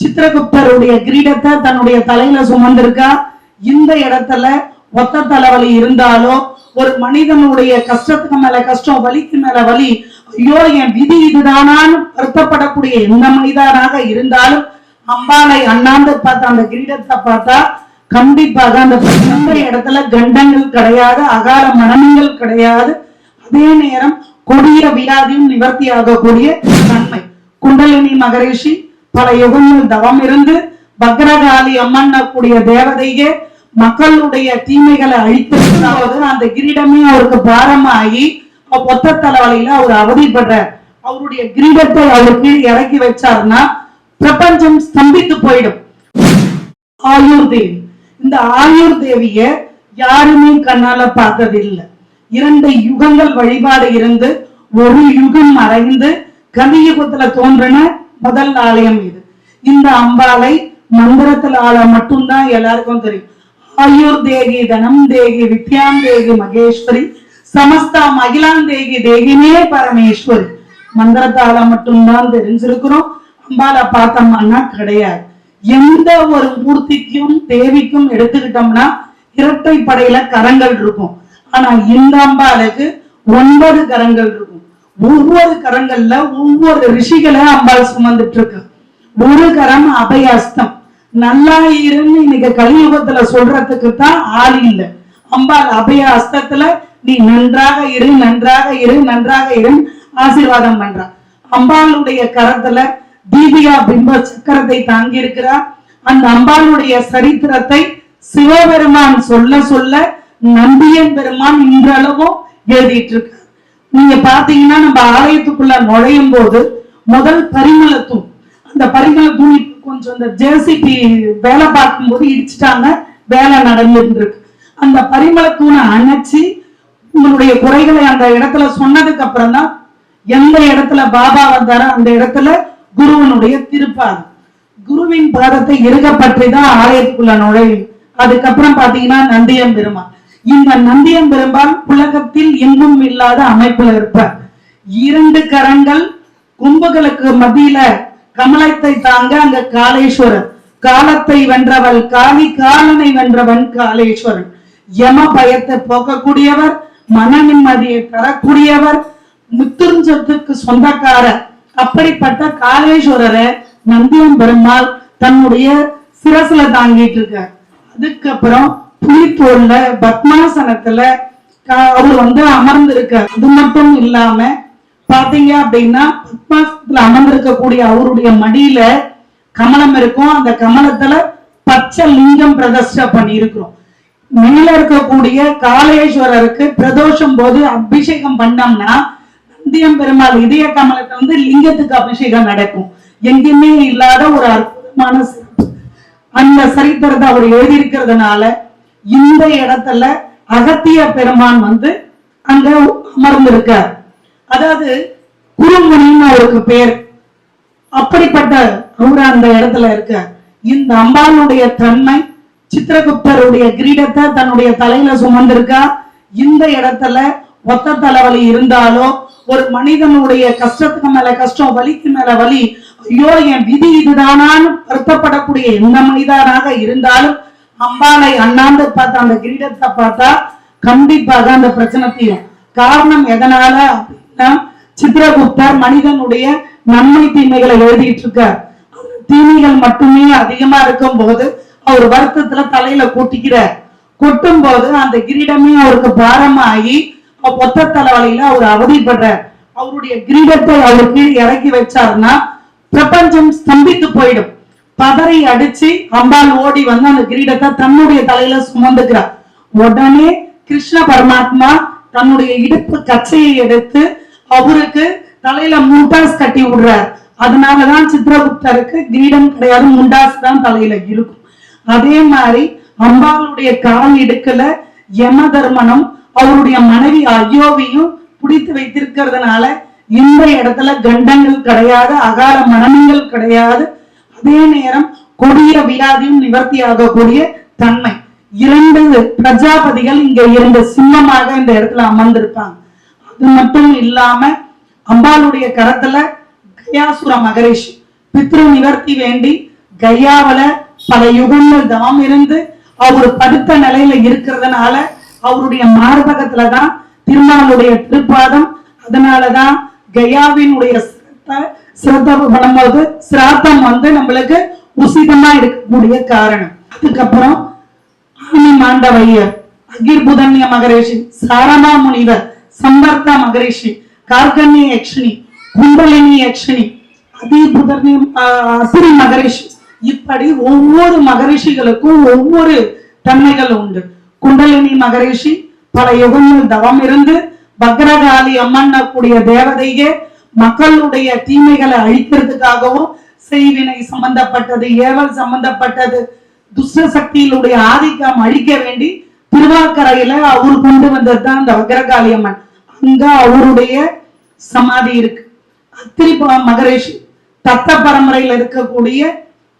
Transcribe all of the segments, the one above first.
சித்திரகுப்தருடைய கிரீடத்தை தன்னுடைய தலையில சுமந்திருக்கா? இந்த இடத்துல ஒத்த தலைவலி இருந்தாலோ ஒரு மனிதனுடைய கஷ்டத்துக்கு மேல கஷ்டம் வலிக்கு மேல வலி ஐயோ என் விதி இதுதானான்னு வருத்தப்படக்கூடிய எந்த மனிதனாக இருந்தாலும் அம்பாலை அண்ணாந்து பார்த்த அந்த கிரீடத்தை பார்த்தா கண்டிப்பாக அந்த இந்த இடத்துல கண்டங்கள் கிடையாது அகால மனங்கள் கிடையாது. அதே நேரம் கொடிய வியாதியும் நிவர்த்தி ஆகக்கூடிய தன்மை குண்டலினி மகரிஷி பல யுகங்கள் தவம் இருந்து பக்ரகாளி அம்மன் கூடிய தேவதையே மக்களுடைய தீமைகளை அழித்திருந்தாவது அந்த கிரீடமே அவருக்கு பாரமாகி பொத்த தலைவலையில அவர் அவதிப்படுறார். அவருடைய கிரீடத்தை அவருக்கு இறக்கி வச்சாருன்னா பிரபஞ்சம் ஸ்தம்பித்து போயிடும். ஆயுர் தேவி. இந்த ஆயுர் தேவிய யாருமே கண்ணால பார்த்ததில்லை. இரண்டு யுகங்கள் வழிபாடு இருந்து ஒரு யுகம் மறைந்து கலியுகத்துல தோன்றின முதல் ஆலயம் இது. இந்த அம்பாளை மந்திரத்துல ஆள மட்டும்தான் எல்லாருக்கும் தெரியும். ஆயுர் தேகி தனம் தேகி வித்யாம் தேகி மகேஸ்வரி சமஸ்தா மகிழாம் தேகி தேகினே பரமேஸ்வரி. மந்திரத்தால மட்டும்தான் தெரிஞ்சிருக்கிறோம். அம்பாளை பார்த்தோம்னா கிடையாது. எந்த ஒரு மூர்த்திக்கும் தேவிக்கும் எடுத்துக்கிட்டோம்னா இரட்டை படையில கரங்கள் இருக்கும். ஆனா இந்த அம்பாளுக்கு ஒன்பது கரங்கள் இருக்கும். ஒவ்வொரு கரங்கள்ல ஒவ்வொரு ரிஷிகளை அம்பாள் சுமந்துட்டு இருக்கு ஒரு கரம் அபயாஸ்தம். நல்லா இருன்னு இன்னைக்கு கலியுகத்துல சொல்றதுக்கு தான் ஆள் இல்லை. அம்பாள் அபய அஸ்தத்துல நீ நன்றாக இரு நன்றாக இரு நன்றாக இரு ஆசீர்வாதம் பண்றா. அம்பாளுடைய கரத்துல தீபிகா பிம்ப சக்கரத்தை தாங்கி இருக்கிறார் அந்த அம்பாளுடைய சரித்திரத்தை சிவபெருமான் சொல்ல சொல்ல நம்பியன் பெருமான் இன்றளவும் எழுதிட்டு இருக்கார் நீங்க பாத்தீங்கன்னா நம்ம ஆலயத்துக்குள்ள நுழையும் போது முதல் பரிமள தூண். அந்த பரிமள தூண் கொஞ்சம் இந்த ஜேசிபி வேலை பார்க்கும் போது இடிச்சிட்டாங்க வேலை நடந்துட்டு இருக்கு அந்த பரிமள தூணை அணைச்சி உங்களுடைய குறைகளை அந்த இடத்துல சொன்னதுக்கு அப்புறம் தான் எந்த இடத்துல பாபா வந்தாரோ அந்த இடத்துல குருவனுடைய திருப்பாது குருவின் பாதத்தை இறுக பற்றி தான் ஆலயத்துக்குள்ள நுழையும். அதுக்கப்புறம் பாத்தீங்கன்னா நந்தியம் பெருமாள். இந்த நந்தியம் பெருமாள் உலகத்தில் எங்கும் இல்லாத அமைப்புல இருப்பார். இரண்டு கரங்கள் கும்புகளுக்கு மத்தியில கமலத்தை தாங்க அங்க காலேஸ்வரன் காலத்தை வென்றவள் காளி காலனை வென்றவன் காளேஸ்வரன். யம பயத்தை போக்கக்கூடியவர் மன நிம்மதியை தரக்கூடியவர் முத்துஞ்சத்துக்கு சொந்தக்காரர். அப்படிப்பட்ட காளேஸ்வரரை நந்தியம் பெருமாள் தன்னுடைய சிரசுல தாங்கிட்டு இருக்கார். அதுக்கப்புறம் புலித்தோல்ல பத்மாசனத்துல அவர் வந்து அமர்ந்திருக்க அது மட்டும் இல்லாம பாத்தீங்க அப்படின்னா பத்மாசனத்துல அமர்ந்திருக்கக்கூடிய அவருடைய மடியில கமலம் இருக்கும். அந்த கமலத்துல பச்சை லிங்கம் பிரதிஷ்டை பண்ணி இருக்கிறோம் மேல இருக்கக்கூடிய காளேஸ்வரருக்கு பிரதோஷம் போது அபிஷேகம் பண்ணோம்னா நந்தியம் பெருமாள் இதய கமலத்தை வந்து லிங்கத்துக்கு அபிஷேகம் நடக்கும். எங்கேயுமே இல்லாத ஒரு அற்புதமான அந்த சரித்திரத்தை அவர் எழுதியிருக்கிறதுனால இந்த இடத்துல அகத்திய பெருமான் வந்து அங்க அமர்ந்திருக்கார். அதாவது குருமுனின்னு அவருக்கு பேர். அப்படிப்பட்ட அவர் அந்த இடத்துல இருக்க இந்த அம்பாளுடைய தன்மை சித்திரகுப்தருடைய கிரீடத்தை தன்னுடைய தலையில சுமந்திருக்கா? இந்த இடத்துல ஒத்த தலைவலி இருந்தாலோ ஒரு மனிதனுடைய கஷ்டத்துக்கு மேல கஷ்டம் வலிக்கு மேல வலி ஐயோ என் விதி இதுதானான்னு வருத்தப்படக்கூடிய எந்த மனிதனாக இருந்தாலும் அம்பாலை அண்ணாந்து பார்த்தா அந்த கிரீடத்தை பார்த்தா கண்டிப்பாக அந்த பிரச்சனை தீரும். காரணம் எதனால அப்படின்னா சித்திரகுப்தர் மனிதனுடைய நன்மை தீமைகளை எழுதிட்டு இருக்கார். தீமைகள் மட்டுமே அதிகமா இருக்கும் போது அவர் வருத்தத்துல தலையில கொட்டிக்கிறார். கொட்டும் போது அந்த கிரீடமே அவருக்கு பாரமாகி அவ ஒத்த தலைவலையில அவர் அவதிப்படுறார். அவருடைய கிரீடத்தை அவருக்கு இறக்கி வச்சாருன்னா பிரபஞ்சம் ஸ்தம்பித்து போயிடும். பதறி அடிச்சு அம்பாள் ஓடி வந்து அந்த கிரீடத்தை தன்னுடைய தலையில சுமந்துக்கிறார். உடனே கிருஷ்ண பரமாத்மா தன்னுடைய இடுப்பு கச்சையை எடுத்து அவருக்கு தலையில முண்டாஸ் கட்டி விடுறார். அதனாலதான் சித்திரகுப்தருக்கு கிரீடம் கிடையாது முண்டாஸ் தான் தலையில இருக்கும். அதே மாதிரி அம்பாளுடைய கால் இடுக்கல யம தர்மனும் அவருடைய மனைவி அயோவியும் பிடித்து வைத்திருக்கிறதுனால இந்த இடத்துல கண்டங்கள் கிடையாது அகால மனமங்கள் கிடையாது அதே நேரம் கொடிய வியாதியும் நிவர்த்தி ஆகக்கூடிய தன்மை. இரண்டு பிரஜாபதிகள் இங்க இரண்டு சிம்மமாக இந்த இடத்துல அமர்ந்திருப்பாங்க. அது மட்டும் இல்லாம அம்பாளுடைய கரத்துல கயாசுர மகரிஷி. பித்ரு நிவர்த்தி வேண்டி கயாவில பல யுகங்கள் தவம் இருந்து அவர் படுத்த நிலையில இருக்கிறதுனால அவருடைய மார்பகத்துலதான் திருமாலுடைய திருப்பாதம். அதனாலதான் கயாவினுடைய சிரத்த சிரத்தம் பண்ணும்போது சிராத்தம் வந்து நம்மளுக்கு உசிதமா இருக்கக்கூடிய காரணம். அதுக்கப்புறம் ஆனி மாண்டவையர் அகிர்புதன்ய மகரிஷி சாரமா முனிவர் சம்பர்த்த மகரிஷி கார்கண்ய யக்ஷினி குண்டலினி யக்ஷினி அதிபுதன்ய அசுரி மகரிஷி. இப்படி ஒவ்வொரு மகரிஷிகளுக்கும் ஒவ்வொரு தன்மைகள் உண்டு. குண்டலினி மகரிஷி பல யுகங்கள் தவம் இருந்து பக்ரகாளி அம்மன் கூடிய தேவதையே மக்களுடைய தீமைகளை அழிக்கிறதுக்காகவும் செய்வினை சம்பந்தப்பட்டது ஏவல் சம்பந்தப்பட்டது துஷ்ட சக்தியினுடைய ஆதிக்கம் அழிக்க வேண்டி திருவாக்கரையில அவர் கொண்டு வந்தது தான் அந்த வக்ரகாளி அம்மன் அங்க அவருடைய சமாதி இருக்கு. அத்திரி மகரேஷி தத்த பரம்பரையில இருக்கக்கூடிய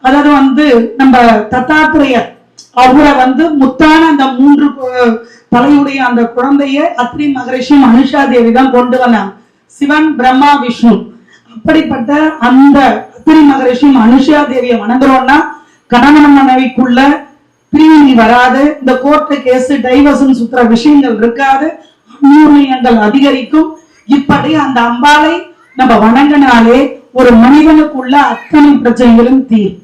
அதாவது வந்து நம்ம தத்தாத்திரையர் அவரை வந்து முத்தான அந்த மூன்று தலையுடைய அந்த குழந்தைய அத்ரி மகரிஷி மனுஷா தேவி தான் கொண்டு வந்தாங்க. சிவன் பிரம்மா விஷ்ணு. அப்படிப்பட்ட அந்த அத்திரி மகரிஷி அனுஷியா தேவியை வணங்குறோம்னா கணவன் மனைவிக்குள்ள பிரிவினை வராது. இந்த கோர்ட்டு கேஸ் டைவர்சன் சுத்துற விஷயங்கள் இருக்காது. அந்யூன்யங்கள் அதிகரிக்கும். இப்படி அந்த அம்பாலை நம்ம வணங்கினாலே ஒரு மனிதனுக்குள்ள அத்தனை பிரச்சனைகளும் தீர்